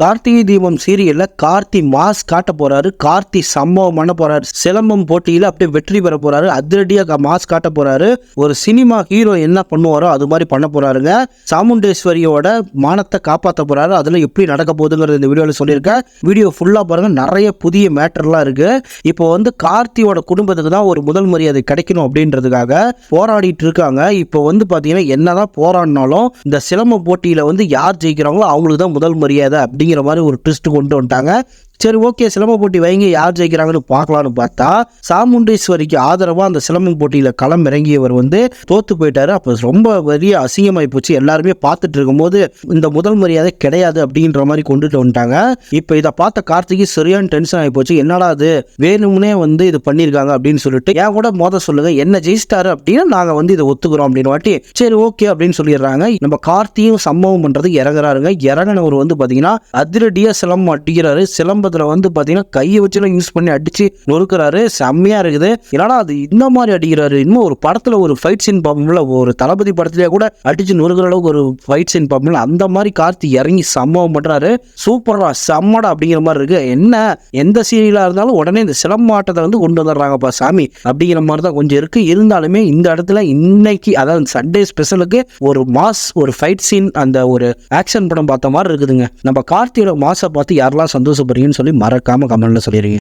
கார்த்திகை தீபம் சீரியல்ல கார்த்தி மாஸ் காட்ட போறாரு. கார்த்தி சம்பவம் பண்ண போறாரு. சிலம்பம் போட்டியில அப்படியே வெற்றி பெற போறாரு. அதிரடியா மாஸ் காட்ட போறாரு. ஒரு சினிமா ஹீரோ என்ன பண்ணுவாரோ அது மாதிரி பண்ண போறாருங்க. சாமுண்டேஸ்வரியோட மானத்தை காப்பாற்ற போறாரு. அதுல எப்படி நடக்க போகுதுங்கிறது இந்த வீடியோவில் சொல்லியிருக்கேன் வீடியோ ஃபுல்லா பாருங்க. நிறைய புதிய மேட்டர்லாம் இருக்கு. இப்போ வந்து கார்த்தியோட குடும்பத்துக்கு தான் ஒரு முதல் மரியாதை கிடைக்கணும் அப்படின்றதுக்காக போராடிட்டு இருக்காங்க. இப்போ வந்து பாத்தீங்கன்னா என்னதான் போராடினாலும் இந்த சிலம்ப போட்டியில வந்து யார் ஜெயிக்கிறாங்களோ அவங்களுக்கு தான் முதல் மரியாதை அப்படிங்கிற மாதிரி ஒரு ட்விஸ்ட் கொண்டு வந்துட்டாங்க. சரி ஓகே சிலம்ப போட்டி வைங்க யார் ஜெயிக்கிறாங்கன்னு பார்க்கலான்னு பார்த்தா சாமுண்டீஸ்வரிக்கு ஆதரவாக அந்த சிலம்பம் போட்டியில் களம் இறங்கியவர் வந்து தோத்து போயிட்டாரு. அப்போ ரொம்ப பெரிய அசிங்கமாகி போச்சு. எல்லாருமே பார்த்துட்டு இருக்கும்போது இந்த முதல் மரியாதை கிடையாது அப்படின்ற மாதிரி கொண்டுட்டு வந்துட்டாங்க. இப்போ இதை பார்த்த கார்த்திகை சரியான டென்ஷன் ஆகி போச்சு. என்னடா அது வேணும்னே வந்து இது பண்ணியிருக்காங்க அப்படின்னு சொல்லிட்டு ஏன் கூட மோத சொல்லுங்க. என்ன ஜெயிச்சிட்டாரு அப்படின்னா நாங்கள் வந்து இதை ஒத்துக்கிறோம் அப்படின்னு வாட்டி சரி ஓகே அப்படின்னு சொல்லிடுறாங்க. நம்ம கார்த்தியும் சம்பவம் பண்ணுறது இறங்குறாருங்க. இறங்கினவர் வந்து பார்த்தீங்கன்னா அதிரடியாக சிலம்பம் அட்டிக்கிறாரு சிலம்ப சிலம்பத்தில் வந்து பார்த்தீங்கன்னா கையை வச்சுலாம் யூஸ் பண்ணி அடிச்சு நொறுக்கிறாரு. செம்மையாக இருக்குது. என்னடா அது இந்த மாதிரி அடிக்கிறாரு? இன்னும் ஒரு படத்தில் ஒரு ஃபைட் சீன் பார்ப்போம்ல ஒரு தளபதி படத்துலேயே கூட அடிச்சு நொறுக்கிற அளவுக்கு ஒரு ஃபைட் சீன் பார்ப்போம்ல அந்த மாதிரி கார்த்தி இறங்கி சம்பவம் பண்ணுறாரு சூப்பரா செம்மடா அப்படிங்கிற மாதிரி இருக்கு. என்ன எந்த சீரியலாக இருந்தாலும் உடனே இந்த சிலம்பாட்டத்தை வந்து கொண்டு வந்துடுறாங்கப்பா சாமி அப்படிங்கிற மாதிரி தான் கொஞ்சம் இருக்கு. இருந்தாலுமே இந்த இடத்துல இன்னைக்கு அதாவது சண்டே ஸ்பெஷலுக்கு ஒரு மாஸ் ஒரு ஃபைட் சீன் அந்த ஒரு ஆக்ஷன் படம் பார்த்த மாதிரி இருக்குதுங்க. நம்ம கார்த்தியோட மாசை பார்த்து யாரெல்லாம் சந்தோஷப்படுறீங்கன்னு சொல்லி மறக்காம கமெண்ட்டில் சொல்லிடுங்க